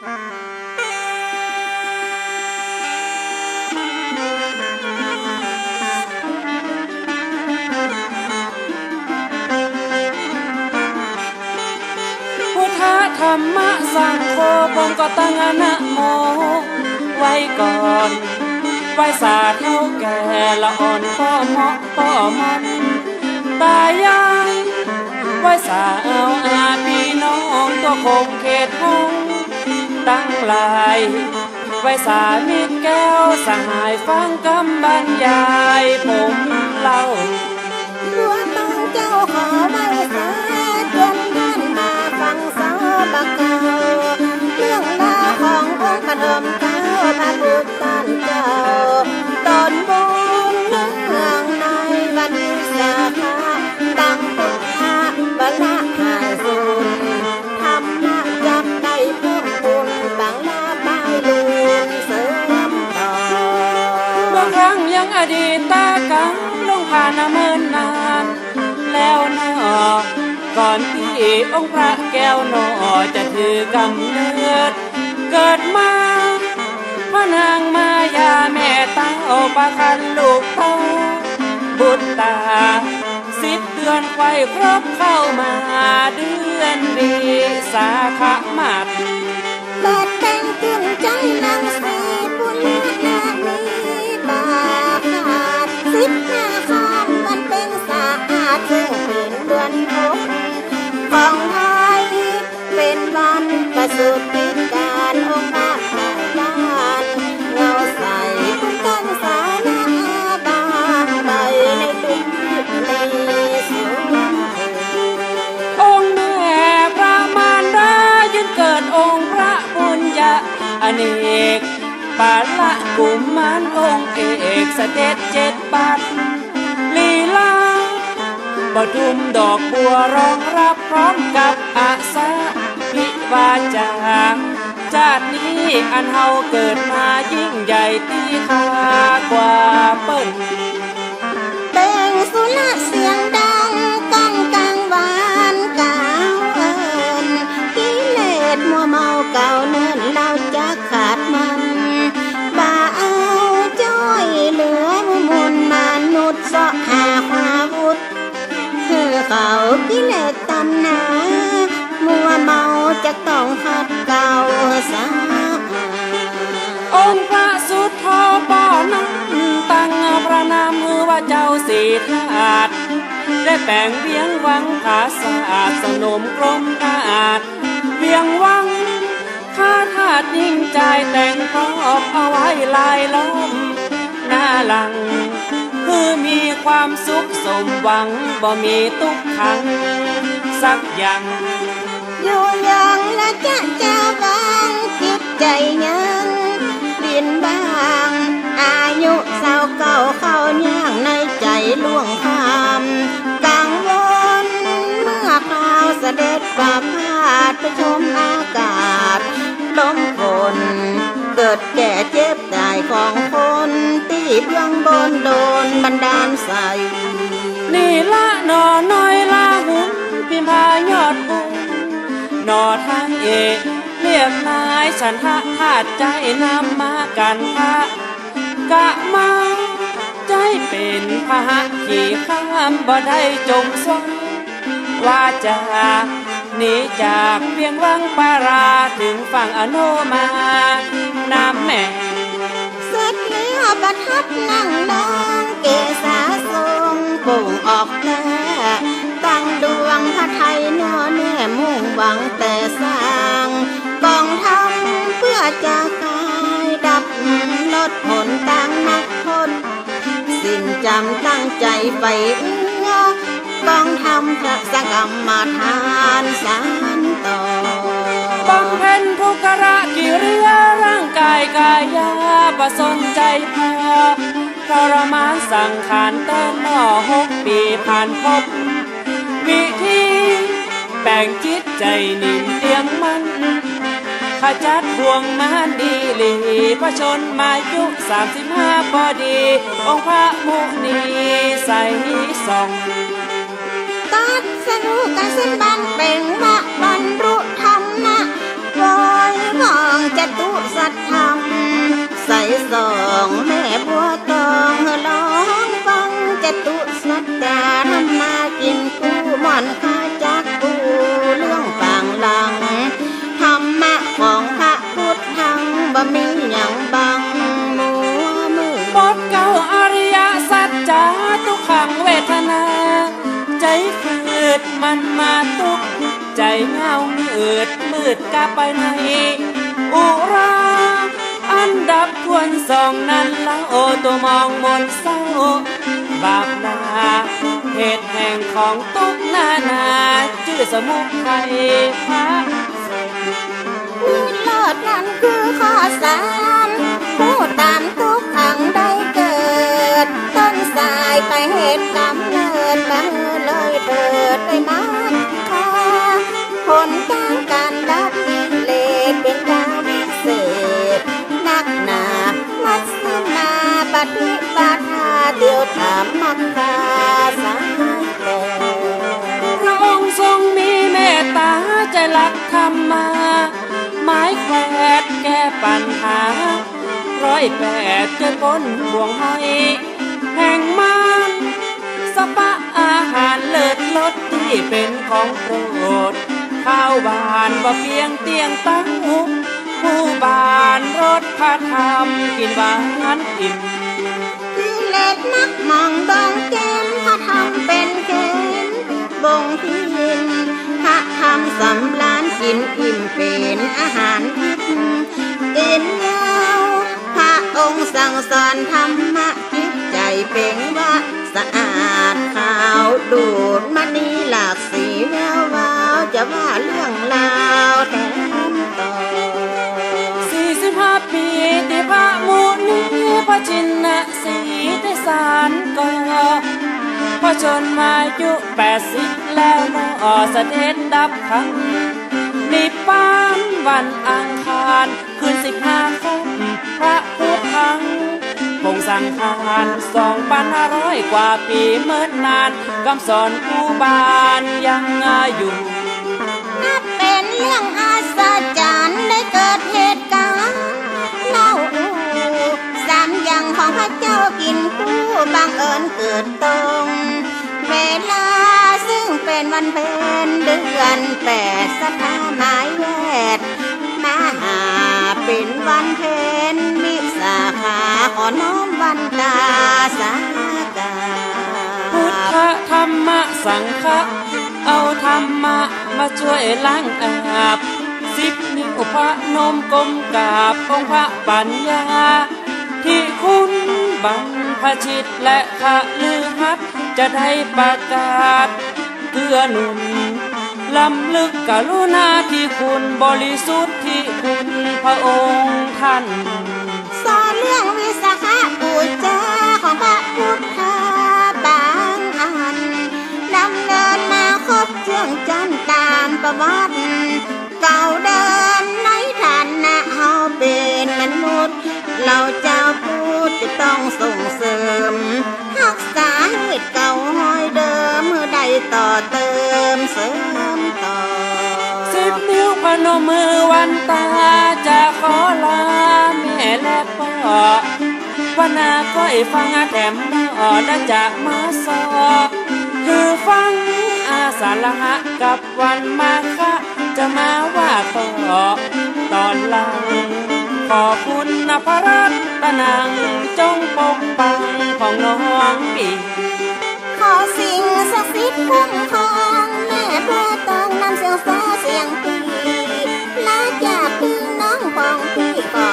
พุทธธรรมะสังโฆผมก็ตั้งอนะโม ไว้ก่อนไว้สาเท่าแก่ละอ่อนป้อเหมาะป้อมันตายยังไว้สาเอาอาพี่น้องตัวคงเขตห้อง ตั้งหลาย ไว้สามิตรแก้วสหายฟังคำบรรยายผมเล่าหลวงตาเจ้าขอใบสาจนท่านมาฟังสาบกเก่าเรื่องราวขององค์ปฐม อนที่องค์พระแก้วหนอจะถือกำเนิด เกิดมาพระนางมายาแม่เต้าประคันลูกเต้าบุตรตา สิบเดือนไฟครบเข้ามาเดือนดีสาขะมัดเปิดแต่งขึ้นใจนาง ประสูติการองค์พระพาลานเงาใสคุณกันสานาบาใบในตุ้มในสูงองค์แม่พระมารดายืนเกิดองค์พระบุญญาอเนกปาละกุมมารองค์เอกเสด็จเจ็ดปัดลีลาปทุมดอกบัวรองรับพร้อมกับอาสา พิวาจาชาตินี้อันเฮาเกิดมายิ่งใหญ่ตีค่ากว่าเปิ้นเต่งสุรเสียงดังก้องกลางวานกาวเอินกิเลสมัวเมาเก่าเนินเราจะขาดมันบ่าเอาจ้อยเหลือมุนมนุษย์เสาะหาความวุธคือเขา จะต้องขัดเก่าสาองค์พระสุทธาปอนั้นตั้งพระนามมือว่าเจ้าสีธาตุได้แต่งเวียงวังภาษาดสนมกรมธาตุเวียงวังข้าทาสยิ่งใจแต่งครอบเอาไว้ลายล้อมหน้าหลัง คือมีความสุขสมหวังบ่มีทุกขัง สักอย่างอยู่ยัง ละจะจะวางจิตใจยังเปลี่ยนบาง อายุสาวเก่าเข้าย่างในใจล่วงคำกังวลเมื่อคราวเสด็จประพาสไปชมอากาศลมฝนเกิดแก่เจ็บตายของคนที่เบื้องบนโดนบันดาลใส่นี่ละนอน้อยละหุ่นพิมพายอด นอทางเอกเรียกนายฉันทะธาตุใจนำมากันพระกะมาใจเป็นพหะขี่ข้ามบ่ได้จมสงว่าจะหนีจากเวียงวังปาราถึงฝั่งอโนมาน้ำแม่เสร็จแล้วประทับนั่งนองเกษาทรงปุ่งออกแน่ นอแน่มุ่งหวังแต่สร้างกองทำเพื่อจะกายดับลดผลตั้งนักพจน์สิ้นจำตั้งใจไปเอื้อกองทำพระสกรรมมาทานสารต่อบำเพ็ญทุกขระกิริยาร่างกายกายาประสนใจพอทรมานสังขารเต้นหน่อหกปีผ่านพบวิธี แบ่งจิตใจนิ่มเตียงมันขจัดบ่วงมานดีลีพระชนมายุสามสิบห้าพอดี องค์พระมุนีใส่ส่องตัดสนุกันสิ้นบันเส้นบาานมาตุกใจเงามืดมืดกาไปไหนอุราอันดับควรสองนั้นแล้วโอตัวมองมนเศร้าบาปนาเหตุแห่งของตุกนานาชื่อสมุกไทยพระมีโลอดนั้นคือข้อสามผู้ตามทุกขังได้เกิด ต้นสายไปเหตุกำเนิดม ไปมาคาผลการการดับเลสเป็นดาวิเศษ นักหนามัสนาปฏิบัติาเดียวถามมักคาสายแต่พระองค์ทรงมีเมตตาใจรักธรรมมาไม้แขวนแก้ปัญหา ร้อยแปดเจอพ้นบ่วงห้อย แห่งมานสปะอาหารเลิศ รสที่เป็นของโปรด ข้าวหวานบ่เพียงเตียงตั้งหุบผู้บานรสพระธรรมกินหวานอิ่มกิเลสมักมองดองแก้มพระธรรมเป็นเกณฑ์บ่งพินพระธรรมสำลานกินอิ่มเป็นอาหารทิพย์อิ่มยาวพระองค์สั่งสอนธรรมะ เป่งว่าสะอาดขาวดูดมณีหลากสีแวววาวจะว่าเรื่องราวแถมต่อสี่สิบห้าปีที่พระมุนีพระชินสีได้สารก่อพระชนมายุแปดสิบแล้วนอเสด็จดับขังนิพพานวันอังคารคืนสิบห้าค่ำพระพุทธัง คงสังขารสองพันห้าร้อยกว่าปีเมื่อนานคำสอนผู้บานยังอยู่นับเป็นเรื่องอาศจรรย์ได้เกิดเหตุการณ์เล่าอูสามอย่างของพระเจ้ากินคู่บังเอิญเกิดตรงเวลาซึ่งเป็นวันเพ็ญเดือนแปดสภาหมายแวดมาหาเป็นวันเพ็ญ อน้อมวันตาสากาพุทธธรรมสังฆะเอาธรรมะมาช่วยล้างอาบสิบนิ้วพระนมกลมกราบองค์พระปัญญา ที่คุณบังพชิตและขะลือฮัดจะได้ประกาศเพื่อหนุนลำลึกกรุณาที่คุณบริสุทธิ์ที่คุณพระองค์ท่าน ขบูชาของพระพุทธบางอันดำเนินมาครบเชื่องจำตามประวัติเก่าเดินในฐานะเฮาเป็นมนุษย์ เราเจ้าพูดจะต้องส่งเสริมรักษาให้เก่าห้อยเดิมเมื่อใดต่อเติมเสริมต่อสิบนิ้วพนมมือวันตาจะขอลาแม่และพ่อ วันนาก็ไอ้ฟังแถมอและจะมาสอคือฟังอาสาละหะกับวันมาคะจะมาว่าต่อตอนหลังขอคุณนพรัตนังจงปกปังของน้องปีขอสิ่งศักดิ์สิทธิ์คุ้มครองแม่พระต้องนำเสียงฟ้าเสียงปีลาจากพี่น้องของพี่ขอ